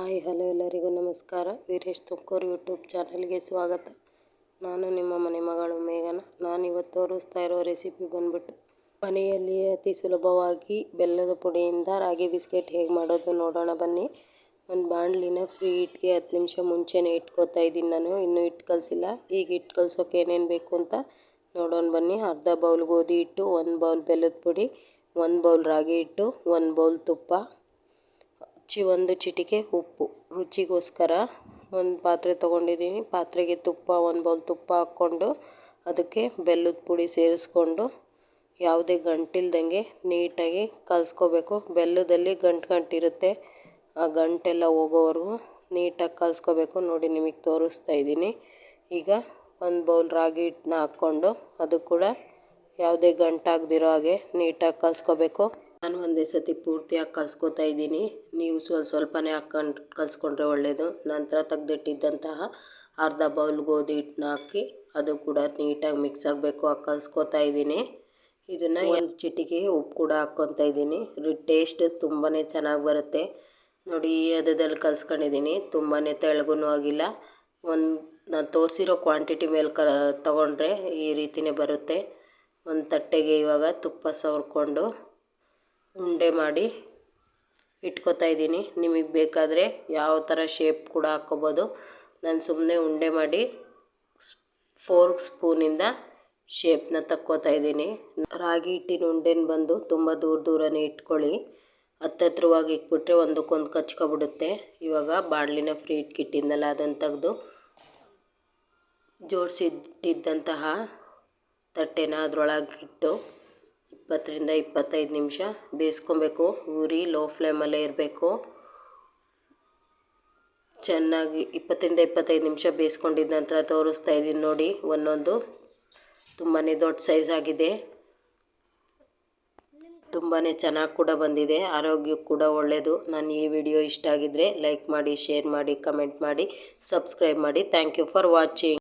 Hi, hello ಎಲ್ಲರಿಗೂ ನಮಸ್ಕಾರ. Veeresh Tumakuru YouTube ಚಾನಲ್ಗೆ ಸ್ವಾಗತ. ನಾನು ನಿಮ್ಮ ಮನೆ ಮಗಳು ಮೇಘನ. ನಾನಿವತ್ತು ತೋರಿಸ್ತಾ ಇರೋ ರೆಸಿಪಿ ಬಂದ್ಬಿಟ್ಟು, ಮನೆಯಲ್ಲಿ ಅತಿ ಸುಲಭವಾಗಿ ಬೆಲ್ಲದ ಪುಡಿಯಿಂದ ರಾಗಿ ಬಿಸ್ಕೆಟ್ ಹೇಗೆ ಮಾಡೋದು ನೋಡೋಣ ಬನ್ನಿ. ಒಂದು ಬಾಣಲಿನ ಫ್ರೀ ಇಟ್ಗೆ ಹತ್ತು ನಿಮಿಷ ಮುಂಚೆನೇ ಇಟ್ಕೋತಾ ಇದ್ದೀನಿ ನಾನು. ಇನ್ನೂ ಹಿಟ್ಟು ಕಲಿಸಿಲ್ಲ. ಈಗ ಹಿಟ್ಟು ಕಲ್ಸೋಕೆ ಏನೇನು ಬೇಕು ಅಂತ ನೋಡೋಣ ಬನ್ನಿ. ಅರ್ಧ ಬೌಲ್ ಗೋಧಿ ಹಿಟ್ಟು, ಒಂದು ಬೌಲ್ ಬೆಲ್ಲದ ಪುಡಿ, ಒಂದು ಬೌಲ್ ರಾಗಿ ಹಿಟ್ಟು, ಒಂದು ಬೌಲ್ ತುಪ್ಪ ಚಿ ಒಂದು ಚಿಟಿಕೆ, ಉಪ್ಪು. ರುಚಿಗೋಸ್ಕರ ಒಂದು ಪಾತ್ರೆ ತೊಗೊಂಡಿದ್ದೀನಿ. ಪಾತ್ರೆಗೆ ತುಪ್ಪ, ಒಂದು ಬೌಲ್ ತುಪ್ಪ ಹಾಕ್ಕೊಂಡು ಅದಕ್ಕೆ ಬೆಲ್ಲದ ಪುಡಿ ಸೇರಿಸ್ಕೊಂಡು ಯಾವುದೇ ಗಂಟಿಲ್ದಂಗೆ ನೀಟಾಗಿ ಕಲಿಸ್ಕೋಬೇಕು. ಬೆಲ್ಲದಲ್ಲಿ ಗಂಟು ಗಂಟಿರುತ್ತೆ. ಆ ಗಂಟೆಲ್ಲ ಹೋಗೋವರೆಗೂ ನೀಟಾಗಿ ಕಲಿಸ್ಕೋಬೇಕು. ನೋಡಿ ನಿಮಗೆ ತೋರಿಸ್ತಾ ಇದ್ದೀನಿ. ಈಗ ಒಂದು ಬೌಲ್ ರಾಗಿ ಹಿಟ್ಟನ್ನ ಹಾಕ್ಕೊಂಡು ಅದು ಕೂಡ ಯಾವುದೇ ಗಂಟಾಗದಿರೋ ಹಾಗೆ ನೀಟಾಗಿ ಕಲಿಸ್ಕೋಬೇಕು. ನಾನು ಒಂದೇ ಸತಿ ಪೂರ್ತಿಯಾಗಿ ಕಲಿಸ್ಕೊತಾ ಇದ್ದೀನಿ. ನೀವು ಸ್ವಲ್ಪ ಸ್ವಲ್ಪನೇ ಹಾಕ್ಕೊಂಡು ಕಲಿಸ್ಕೊಂಡ್ರೆ ಒಳ್ಳೆಯದು ನಂತರ ತೆಗೆದಿಟ್ಟಿದ್ದಂತಹ ಅರ್ಧ ಬೌಲ್ ಗೋಧಿ ಹಿಟ್ಟನ್ನ ಹಾಕಿ ಅದು ಕೂಡ ನೀಟಾಗಿ ಮಿಕ್ಸ್ ಆಗಬೇಕು ಹಾಕಿ ಕಲಿಸ್ಕೊತಾ ಇದ್ದೀನಿ. ಇದನ್ನು ಒಂದು ಚಿಟಿಕೆ ಉಪ್ಪು ಕೂಡ ಹಾಕ್ಕೊತಾ ಇದ್ದೀನಿ. ಟೇಸ್ಟ್ ತುಂಬಾ ಚೆನ್ನಾಗಿ ಬರುತ್ತೆ. ನೋಡಿ ಅದದಲ್ಲಿ ಕಲ್ಸ್ಕೊಂಡಿದ್ದೀನಿ. ತುಂಬಾ ತೆಳಗೂ ಆಗಿಲ್ಲ. ಒಂದು ನಾನು ತೋರಿಸಿರೋ ಕ್ವಾಂಟಿಟಿ ಮೇಲೆ ಕ ತೊಗೊಂಡ್ರೆ ಈ ರೀತಿಯೇ ಬರುತ್ತೆ. ಒಂದು ತಟ್ಟೆಗೆ ಇವಾಗ ತುಪ್ಪ ಸವರ್ಕೊಂಡು ಉಂಡೆ ಮಾಡಿ ಇಟ್ಕೋತಾ ಇದ್ದೀನಿ. ನಿಮಗೆ ಬೇಕಾದರೆ ಯಾವ ಥರ ಶೇಪ್ ಕೂಡ ಹಾಕ್ಕೋಬೋದು. ನಾನು ಸುಮ್ಮನೆ ಉಂಡೆ ಮಾಡಿ ಫೋರ್ಕ್ ಸ್ಪೂನಿಂದ ಶೇಪ್ನ ತಕ್ಕೋತಾ ಇದ್ದೀನಿ. ರಾಗಿ ಹಿಟ್ಟಿನ ಉಂಡೆನ ಬಂದು ತುಂಬ ದೂರ ದೂರನೇ ಇಟ್ಕೊಳ್ಳಿ. ಹತ್ತತ್ರವಾಗಿ ಇಟ್ಬಿಟ್ರೆ ಒಂದಕ್ಕೊಂದು ಕಚ್ಕೊಬಿಡುತ್ತೆ. ಇವಾಗ ಬಾಣಲಿನ ಫ್ರೀ ಇಟ್ಕಿಟ್ಟಿಂದಲ್ಲ ಅದನ್ನು ತೆಗೆದು ಜೋಡಿಸಿಟ್ಟಿದ್ದಂತಹ ತಟ್ಟೆನ ಅದರೊಳಗೆ ಇಟ್ಟು ಇಪ್ಪತ್ತರಿಂದ ಇಪ್ಪತ್ತೈದು ನಿಮಿಷ ಬೇಯಿಸ್ಕೊಬೇಕು. ಉರಿ ಲೋ ಫ್ಲೇಮಲ್ಲೇ ಇರಬೇಕು. ಚೆನ್ನಾಗಿ ಇಪ್ಪತ್ತರಿಂದ ಇಪ್ಪತ್ತೈದು ನಿಮಿಷ ಬೇಯಿಸ್ಕೊಂಡಿದ್ದ ನಂತರ ತೋರಿಸ್ತಾ ಇದ್ದೀನಿ ನೋಡಿ, ಒಂದೊಂದು. ತುಂಬಾ ದೊಡ್ಡ ಸೈಜ್ ಆಗಿದೆ. ತುಂಬಾ ಚೆನ್ನಾಗಿ ಕೂಡ ಬಂದಿದೆ. ಆರೋಗ್ಯಕ್ಕೆ ಕೂಡ ಒಳ್ಳೆಯದು ನಾನು ಈ ವಿಡಿಯೋ ಇಷ್ಟ ಆಗಿದ್ದರೆ ಲೈಕ್ ಮಾಡಿ ಶೇರ್ ಮಾಡಿ ಕಮೆಂಟ್ ಮಾಡಿ ಸಬ್ಸ್ಕ್ರೈಬ್ ಮಾಡಿ. Thank you for watching